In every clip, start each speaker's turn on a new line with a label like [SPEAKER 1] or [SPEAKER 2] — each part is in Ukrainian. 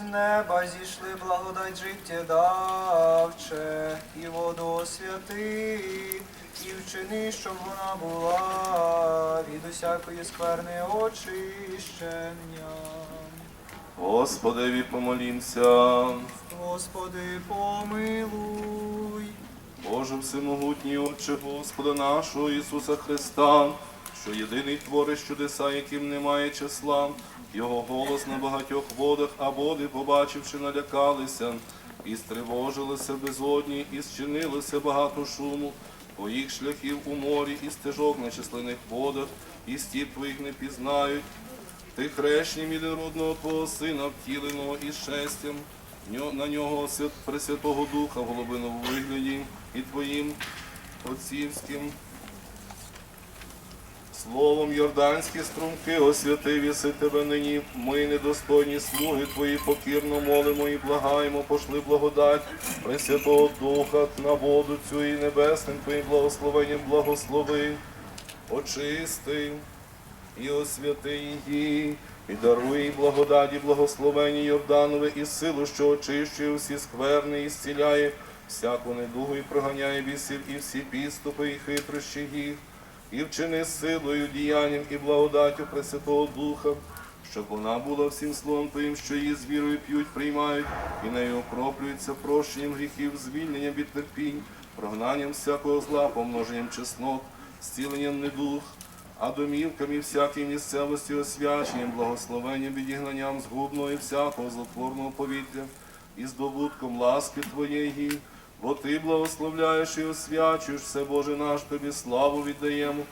[SPEAKER 1] з неба зійшли благодать життєдавче, і воду освяти, і вчини, щоб вона була від усякої скверни очищення.
[SPEAKER 2] Господеві помолімся.
[SPEAKER 1] Господи, помилуй.
[SPEAKER 2] Боже всемогутній Отче Господа нашого Ісуса Христа, що єдиний твориш чудеса, яким немає числа, Його голос на багатьох водах, а води, побачивши, налякалися, і стривожилися безодні, і зчинилося багато шуму, твоїх шляхів у морі, і стежок на численних водах, і стіп твоїх не пізнають. Ти хрещнім єдинородного Твого Сина, втіленого із шестям, на нього свят- Пресвятого Духа в голубиному вигляді і Твоїм отцівським словом Йорданські струмки освятив єси тебе нині. Ми, недостойні слуги Твої, покірно молимо і благаємо, пошли благодать. Пресвятого Духа на воду цю і небесним Твоїм благословенням благослови, очисти і освяти її, і даруй благодаті, благословені Йорданове, і силу, що очищує всі скверни, і зціляє всяку недугу, і проганяє бісів, і всі підступи, і хитрощі їх, і вчини силою, діянням і благодаттю Пресвятого Духа, щоб вона була всім словом Твоїм, що її з вірою п'ють, приймають, і нею окроплюються прощенням гріхів, звільненням від терпінь, прогнанням всякого зла, помноженням чеснот, зціленням недух, а домівками всякій місцевості освяченням, благословенням, відігнанням згубного і всякого злотворного повітря, і здобутком ласки Твоєї, бо Ти благословляєш і освячуєш все, Боже наш, Тобі славу віддаємо,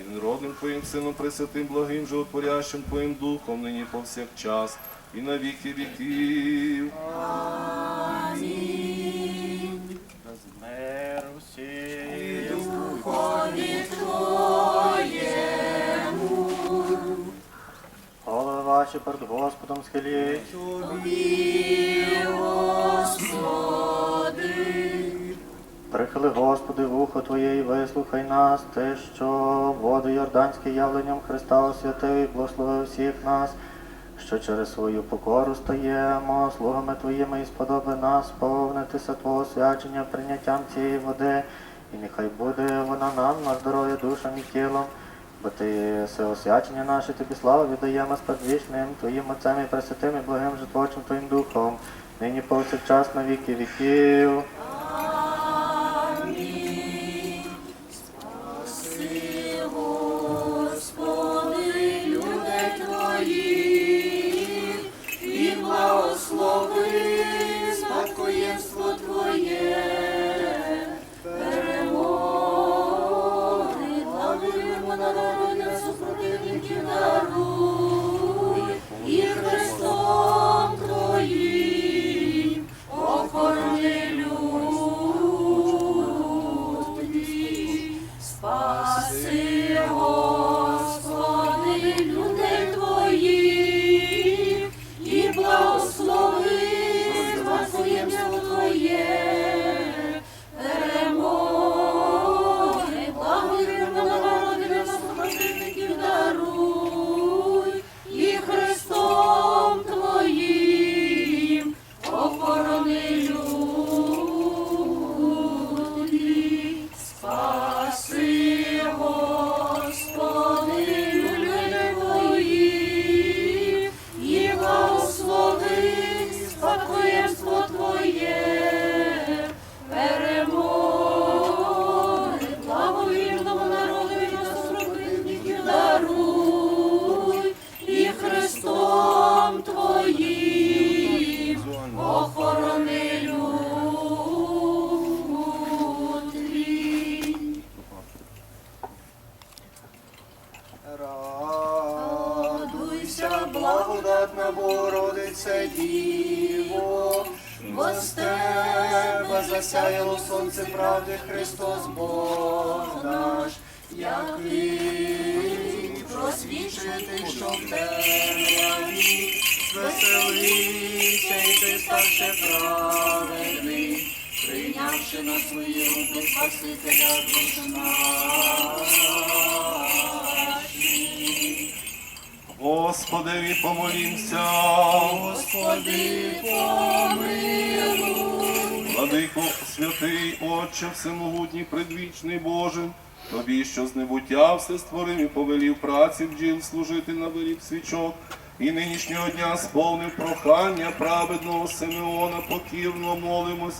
[SPEAKER 2] і народним Твоїм Сином, Пресвятим, благим, животворящим Твоїм Духом, нині повсякчас, і на віки віків.
[SPEAKER 3] Мир усім. Голови ваші перед Господом схиліть. Прихили, Господи, вухо Твоє і вислухай нас, Ти, що води Йорданське явленням Христа освятив і благословив всіх нас, що через свою покору стаємо, слугами Твоїми і сподоби нас повнитися Твого свячення прийняттям цієї води, і нехай буде вона нам на здоров'я душам і тілом. Бо ти все освячення наше, тобі славу віддаємо сподвічним Твоїм Отцем і Пресвятим і благим житворчим Твоїм Духом, нині повсякчас на віки віків.
[SPEAKER 4] І
[SPEAKER 1] праведний, прийнявши на свої руки Спасителя душ наших.
[SPEAKER 2] Господи, помолімся.
[SPEAKER 3] Господи, помилуй.
[SPEAKER 2] Владико, святий, Отче, всемогутній, предвічний Боже, Тобі, що з небуття все створив і повелів праці бджіл служити на виріб свічок, і нинішнього дня сповнив прохання праведного Симеона, покірно молимось,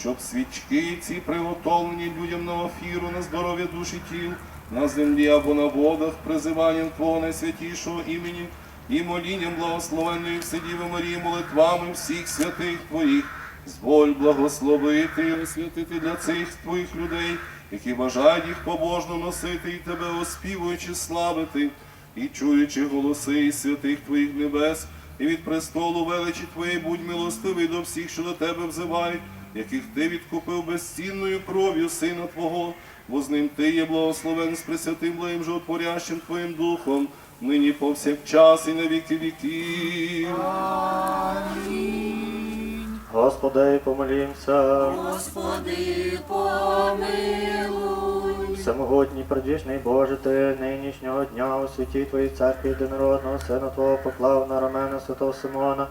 [SPEAKER 2] щоб свічки ці приготовлені людям на офіру, на здоров'я душі тіл, на землі або на водах, призиванням Твого найсвятішого імені і молінням благословенної Вседіви Марії, молитвами всіх святих Твоїх. Зволь благословити і освятити для цих твоїх людей, які бажають їх побожно носити і тебе оспівуючи, славити, і чуючи голоси із святих твоїх небес, і від престолу величі твоєї будь милостивий до всіх, що до тебе взивають, яких ти відкупив безцінною кров'ю Сина Твого, бо з ним ти є благословен з пресвятим благим животворящим Твоїм Духом, нині повсякчас і на віки віків.
[SPEAKER 5] Господи, помолімся.
[SPEAKER 3] Господи, помилуй.
[SPEAKER 5] Всемогутній предвічний Боже, ти нинішнього дня у святій Твоїй церкві єдинородного Сина Твого поклав на рамена святого Симона,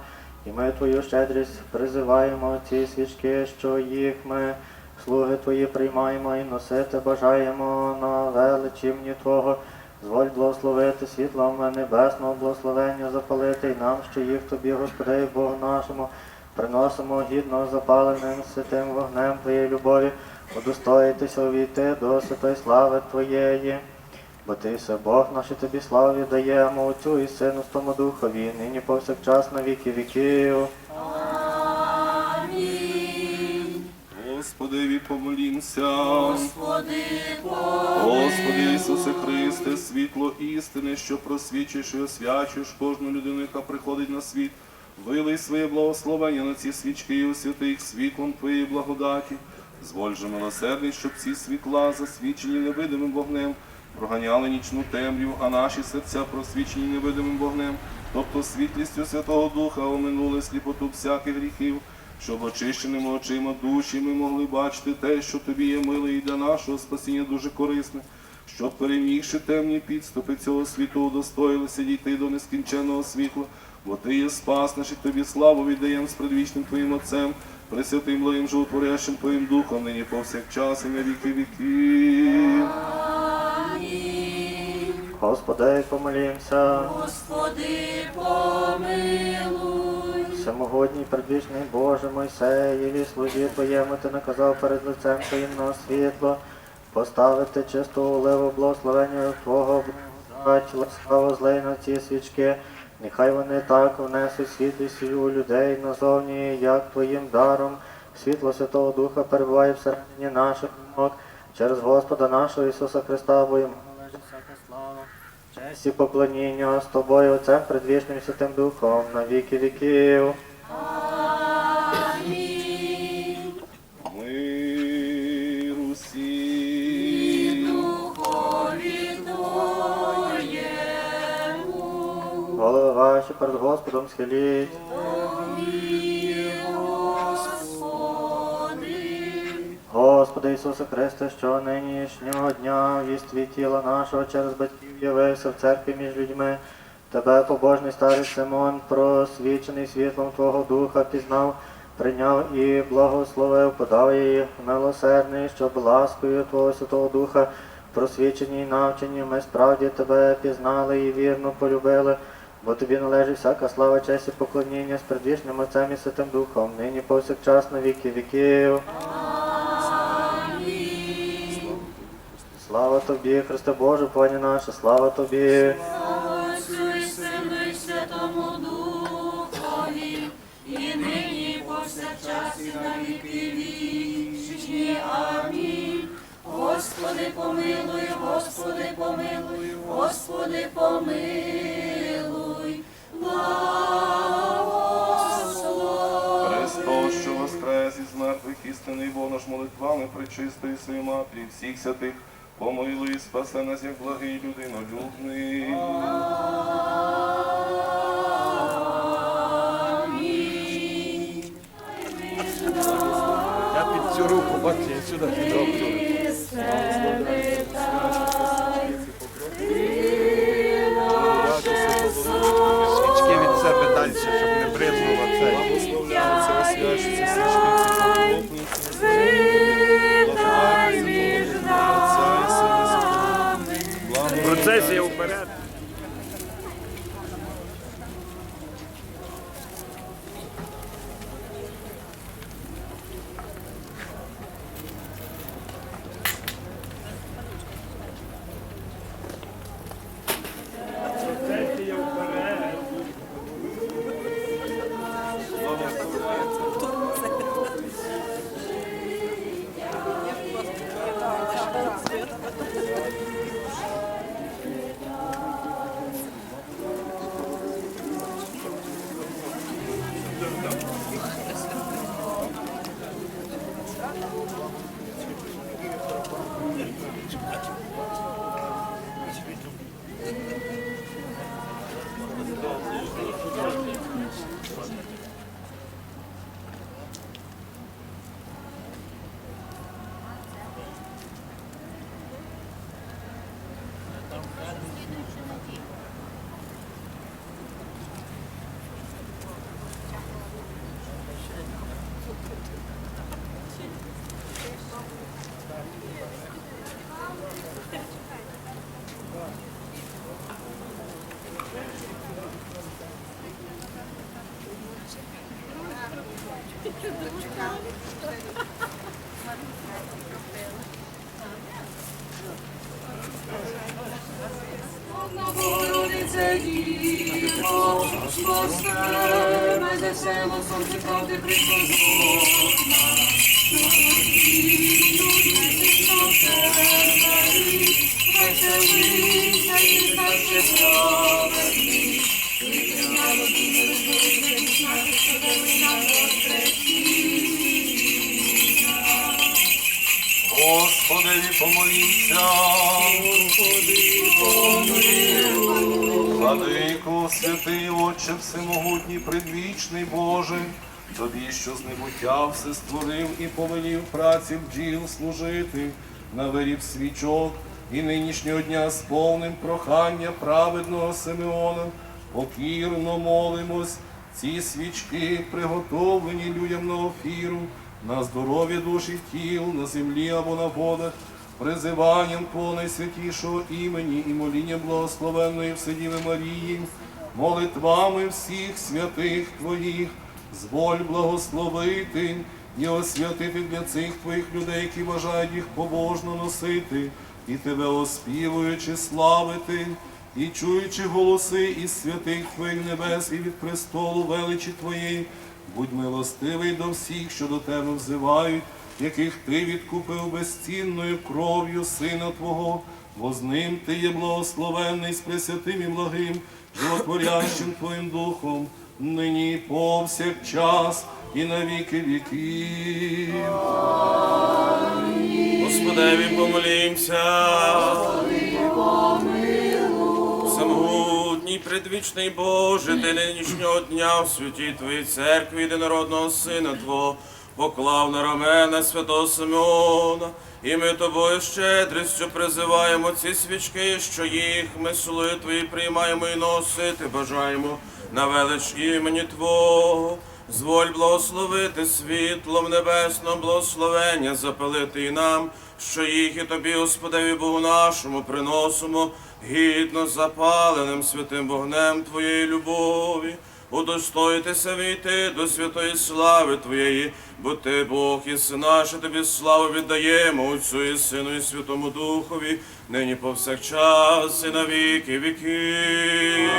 [SPEAKER 5] і ми Твою щедрість призиваємо ці свічки, що їх ми, слуги Твої, приймаємо і носити бажаємо на величі Твого. Зволь благословити світлом небесного благословення, запалити й нам, що їх Тобі, Господи, Богу нашому, приносимо гідно запаленим святим вогнем Твоєї любові, удостоїтися увійти до святої слави Твоєї. Бо Ти все Бог наш і тобі славу віддаємо Отцю і Сину Тому Духові, нині повсякчас на віки віків.
[SPEAKER 2] Господи, помолімся.
[SPEAKER 3] Господи,
[SPEAKER 2] Господи Ісусе Христе, світло істини, що просвічуєш і освячуєш кожну людину, яка приходить на світ. Вилий своє благословення на ці свічки і освяти їх світлом Твоєї благодаті. Зволь же милосердний, щоб ці світла, засвічені невидимим вогнем, проганяли нічну темряву, а наші серця просвічені невидимим вогнем, тобто світлістю Святого Духа оминули сліпоту всяких гріхів, щоб очищеними очима душі ми могли бачити те, що тобі є миле і для нашого спасіння дуже корисне, щоб перемігши темні підступи цього світу, удостоїлися дійти до нескінченного світла, бо ти є спас наш і тобі славу віддаєм з предвічним Твоїм Отцем, пресвятим благим животворящим Твоїм Духом, нині повсякчас і на віки віків.
[SPEAKER 3] Амінь.
[SPEAKER 5] Господи, помолімся.
[SPEAKER 3] Господи, помилуй.
[SPEAKER 5] Всемогутній предвічний Боже Мойсеєві, слузі Твоєму ти наказав перед лицем Твоїм на світло, поставити чисту оливу благословення Твого благодать, ласкаво злей на ці свічки. Нехай вони так внесуть світлість у людей назовні, як Твоїм даром. Світло Святого Духа перебуває всередині наших ног через Господа нашого Ісуса Христа, бо йому. Честь і поклоніння з тобою, Отцем предвічним Святим Духом, на віки віків. Голови перед Господом схиліть.
[SPEAKER 3] Господи.
[SPEAKER 5] Ісусе Христе, що нинішнього дня в єстві тіла нашого через батьків явився в церкві між людьми. Тебе, побожний старий Симон, просвічений світлом Твого Духа, пізнав, прийняв і благословив, подав її милосердний, щоб ласкою Твого Святого Духа, просвічені й навчені, ми справді Тебе пізнали і вірно полюбили, бо Тобі належить всяка слава, честь і поклоніння з предвічним Отцем і Святим Духом, нині повсякчас на віки віків. Слава тобі, Христе Боже, Пані наша, слава тобі.
[SPEAKER 3] Отцю і Святому Духові, і нині повсякчас і на віки вічні. Амінь. Господи, помилуй, Господи, помилуй, Господи, помилуй.
[SPEAKER 2] Христос, що воскрес із мертвих істинний наш молитвами причистої своєї матері, всіх святих, помилуй і спасе нас, як благий людинолюбний.
[SPEAKER 6] Я під цю руку, бачите, я сюди під
[SPEAKER 3] Веселися і.
[SPEAKER 2] Господи, помолімся. Владико, святий Отче, всемогутній, предвічний Боже, Тобі, що з небуття все створив і повелів праці бджіл служити, на виріб свічок і нинішнього дня з повним прохання праведного Симеона, покірно молимось, ці свічки, приготовлені людям на офіру, на здоров'я душі тіл, на землі або на водах, призиванням Твого найсвятішого імені і молінням благословенної Вседіви Марії, молитвами всіх святих Твоїх, зволь благословити і освятити для цих Твоїх людей, які бажають їх побожно носити, і Тебе оспівуючи, славити, і чуючи голоси із святих Твоїх небес і від престолу величі Твоєї, будь милостивий до всіх, що до Тебе взивають, яких Ти відкупив безцінною кров'ю Сина Твого, бо з ним Ти є благословенний з пресвятим і благим, животворящим Твоїм Духом, нині повсякчас і на віки віків.
[SPEAKER 7] Господеві помолімся. Самогутній предвічний Боже, ти нинішнього дня в святій Твоїй церкві єдинородного Сина Твого поклав на рамена святого Симеона, і ми тобою щедрістю призиваємо ці свічки, що їх ми слуги Твої приймаємо і носити бажаємо на велич імені Твого. Зволь благословити світлом небесного благословення, запалити і нам, що їх і тобі, Господеві Богу нашому, приносимо гідно запаленим святим вогнем Твоєї любові. Удостоїтеся війти до святої слави Твоєї, бо Ти Бог і наше тобі славу віддаємо Отцю і Сину і Святому Духові, нині повсякчас і на віки віків.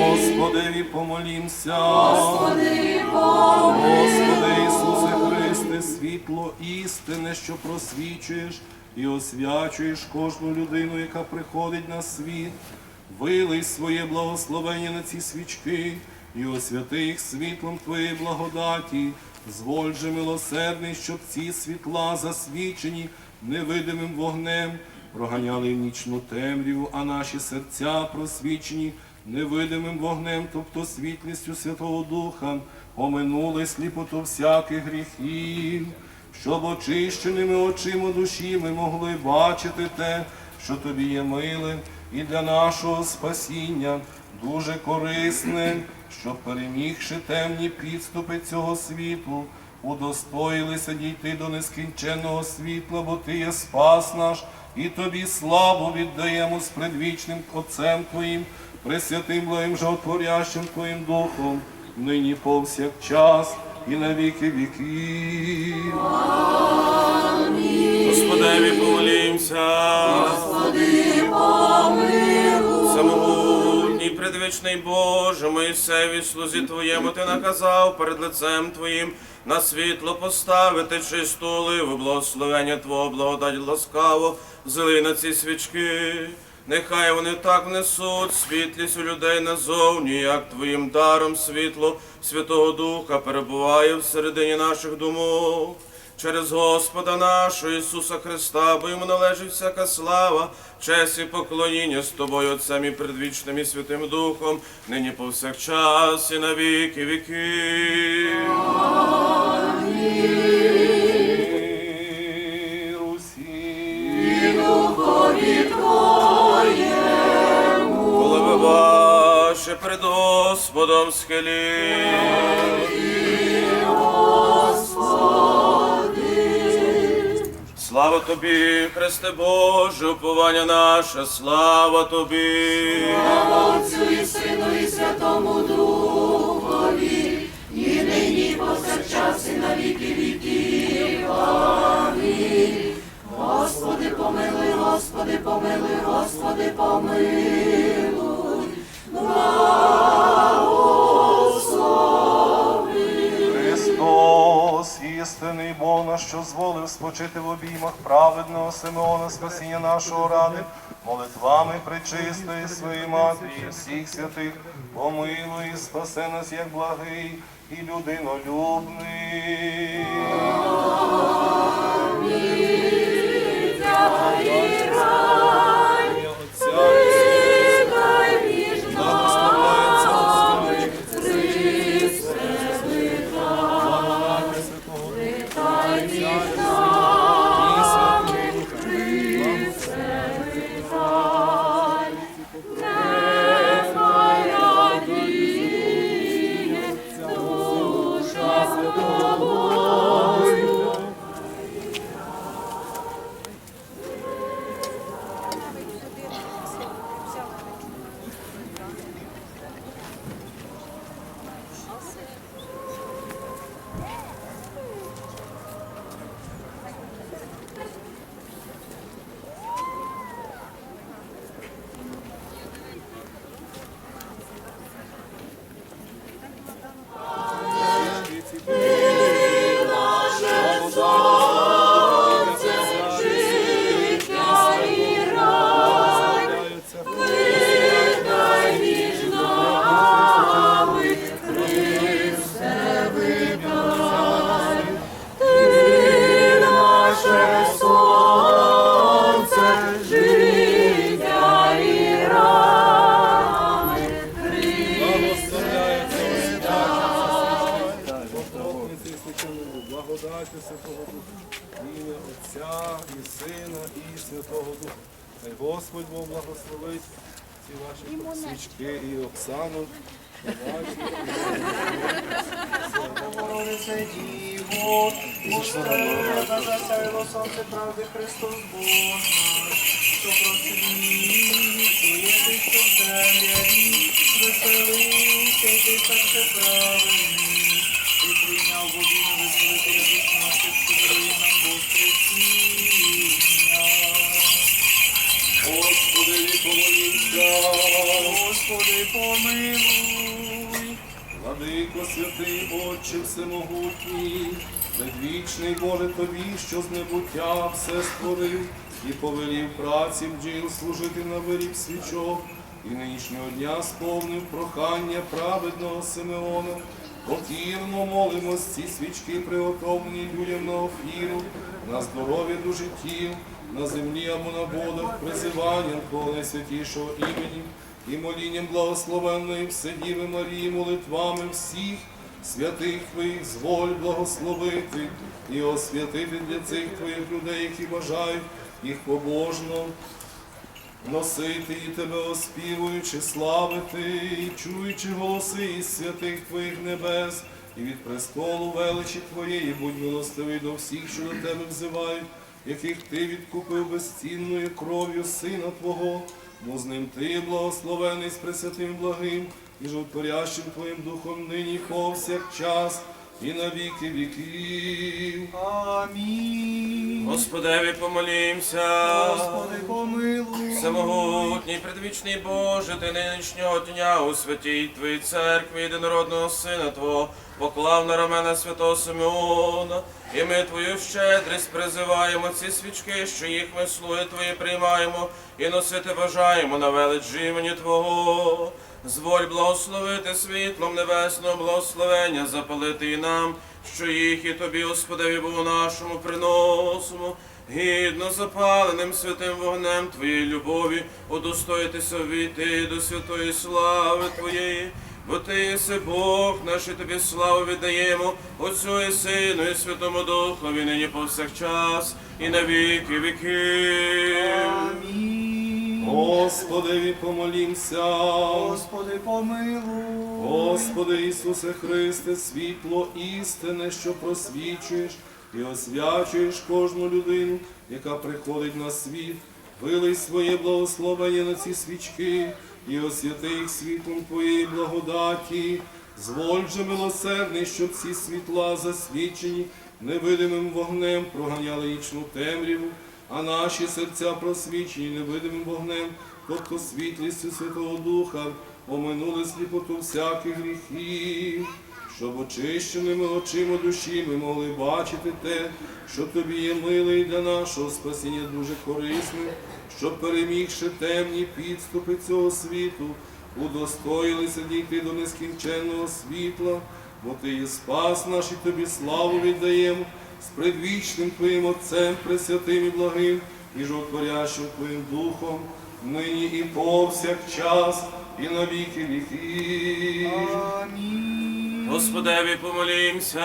[SPEAKER 2] Господи, помолімся. Господи, Господи Ісусе Христе, світло істини, що просвічуєш і освячуєш кожну людину, яка приходить на світ. Вилий своє благословення на ці свічки і освяти їх світлом Твоєї благодаті. Зволь же милосердний, щоб ці світла засвічені невидимим вогнем проганяли нічну темряву, а наші серця просвічені невидимим вогнем, тобто світлістю Святого Духа, оминули сліпоту всяких гріхів, щоб очищеними очима душі ми могли бачити те, що тобі є миле, і для нашого спасіння дуже корисним, щоб перемігши темні підступи цього світу, удостоїлися дійти до нескінченного світла, бо Ти є спас наш, і тобі славу віддаємо з предвічним Отцем Твоїм, пресвятим благим животворящим Твоїм Духом, нині повсякчас і на віки віків.
[SPEAKER 7] Господеві помолімся. Самогутній, Боже, Моїсеві, слузі Твоєму ти наказав перед лицем Твоїм на світло поставити чисту оливу, благословення Твого, благодать ласкаво, злий на ці свічки. Нехай вони так несуть світлість у людей назовні, як Твоїм даром світло Святого Духа перебуває в середині наших думок. Через Господа нашого Ісуса Христа, бо йому належить всяка слава, честь і поклоніння з тобою, Отцем і предвічним і Святим Духом, нині повсякчас і на віки.
[SPEAKER 2] Миру всім.
[SPEAKER 7] Голови ваші перед Господом схилі. Слава тобі, Христе Боже, уповання наше, слава тобі.
[SPEAKER 3] Отцю і Сину і Святому Духові, і нині повсякчас і на віки віків. Амінь. Господи, помилуй, Господи, помилуй, Господи, помилуй.
[SPEAKER 2] Христос, істинний Бог наш, що зволив спочити в обіймах праведного Симеона, спасіння нашого ради, молитвами причистої своєї матері, і всіх святих, помилуй і спасе нас, як благий і людинолюбний.
[SPEAKER 5] Веселися, і ти прийняв богиню визволити душ наших, що дарує нам.
[SPEAKER 2] Господи, помолімся.
[SPEAKER 5] Господи, помилуй.
[SPEAKER 2] Владико святий, Отче всемогутній, предвічний Боже тобі, що з небуття все створив і повелів праці бджіл служити на виріб свічок, і нинішнього дня сповнив прохання праведного Симеона. Покірно молимось ці свічки, приготовлені людям на офіру, на здоров'я до життів, на землі або на водах, призиванням Твого найсвятішого імені і молінням благословенної Вседіви Марії, молитвами всіх святих Твоїх зволь благословити і освятити для цих Твоїх людей, які бажають їх побожно носити і тебе оспівуючи, славити, і чуючи голоси із святих Твоїх небес, і від престолу величі Твоєї, будь милостивий до всіх, що до тебе взивають, яких ти відкупив безцінною кров'ю Сина Твого, бо з ним ти благословений з пресвятим благим і животворящим Твоїм Духом нині повсякчас, і на віки віків.
[SPEAKER 1] Амінь.
[SPEAKER 7] Господеві помолімся.
[SPEAKER 1] Господи, помилуй.
[SPEAKER 7] Всемогутній, предвічний Боже, ти нинішнього дня у святій Твоїй церкві єдинородного Сина Твого поклав на рамена святого Симеона, і ми Твою щедрість призиваємо ці свічки, що їх ми слуги Твої приймаємо, і носити бажаємо на велич імені Твого. Зволь благословити світлом небесного благословення, запалити і нам, що їх і тобі, Господеві, Богу нашому приносимо, гідно запаленим святим вогнем Твоєї любові, удостоїтися війти до святої слави Твоєї. Бо ти єси Бог наш, і тобі славу віддаємо, Отцю і Сину, і Святому Духові, нині повсякчас, і на віки віків.
[SPEAKER 1] Амінь.
[SPEAKER 2] Господи, помолімся.
[SPEAKER 1] Господи, помилуй.
[SPEAKER 2] Господи Ісусе Христе, світло істини, що просвічуєш і освячуєш кожну людину, яка приходить на світ, вилий своє благословення на ці свічки і освяти їх світлом Твоєї благодаті. Зволь же милосердний, щоб ці світла засвічені невидимим вогнем проганяли вічну темряву, а наші серця просвічені невидимим вогнем, тобто світлістю Святого Духа, оминули сліпоту всяких гріхів, щоб очищеними очима душі ми могли бачити те, що тобі є миле для нашого спасіння дуже корисним, щоб перемігши темні підступи цього світу, удостоїлися дійти до нескінченного світла, бо ти є спас наш і тобі славу віддаємо з предвічним Твоїм Отцем, пресвятим і благим, і животворящим Твоїм Духом, нині і повсякчас, і на віки віків.
[SPEAKER 1] Амінь.
[SPEAKER 7] Господеві помолімся.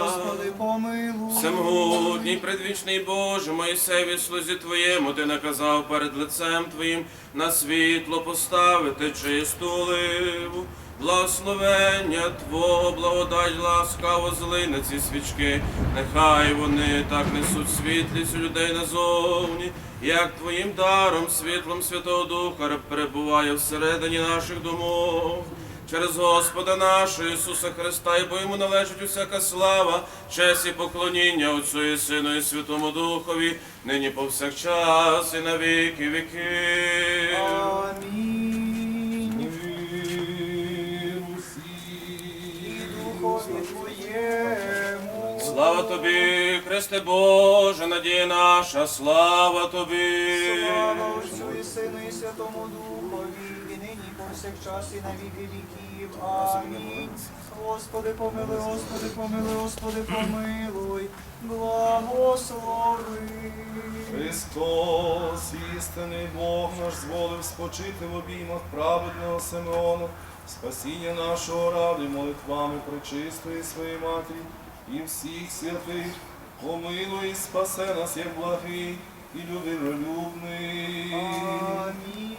[SPEAKER 1] Господи, помилуй.
[SPEAKER 7] Всемогутній, предвічний Боже, Моїсеві слузі Твоєму, ти наказав перед лицем Твоїм на світло поставити чисту ливу. Благословення Твого, благодать, ласкаво зли на ці свічки, нехай вони так несуть світлість у людей назовні, як Твоїм даром, світлом Святого Духа перебуває всередині наших домов. Через Господа нашого Ісуса Христа, і бо йому належить усяка слава, честь і поклоніння Отцю і Сину і Святому Духові, нині повсякчас і на віки віки.
[SPEAKER 1] Амінь.
[SPEAKER 7] Тобі, Христе Боже, надія наша, слава тобі.
[SPEAKER 1] Слава Отцю і Сину і Святому Духові, і нині і повсякчас і на віки віків. Амінь. Господи, помилуй, Господи, помилуй, Господи, помилуй, благослови.
[SPEAKER 2] Христос, істинний Бог наш зволив спочити в обіймах праведного Симеона, спасіння нашого ради молитвами пречистої своєї матері И всіх святых помилуй, і спасе нас, як благий и людинолюбний.
[SPEAKER 1] Амінь. Амінь.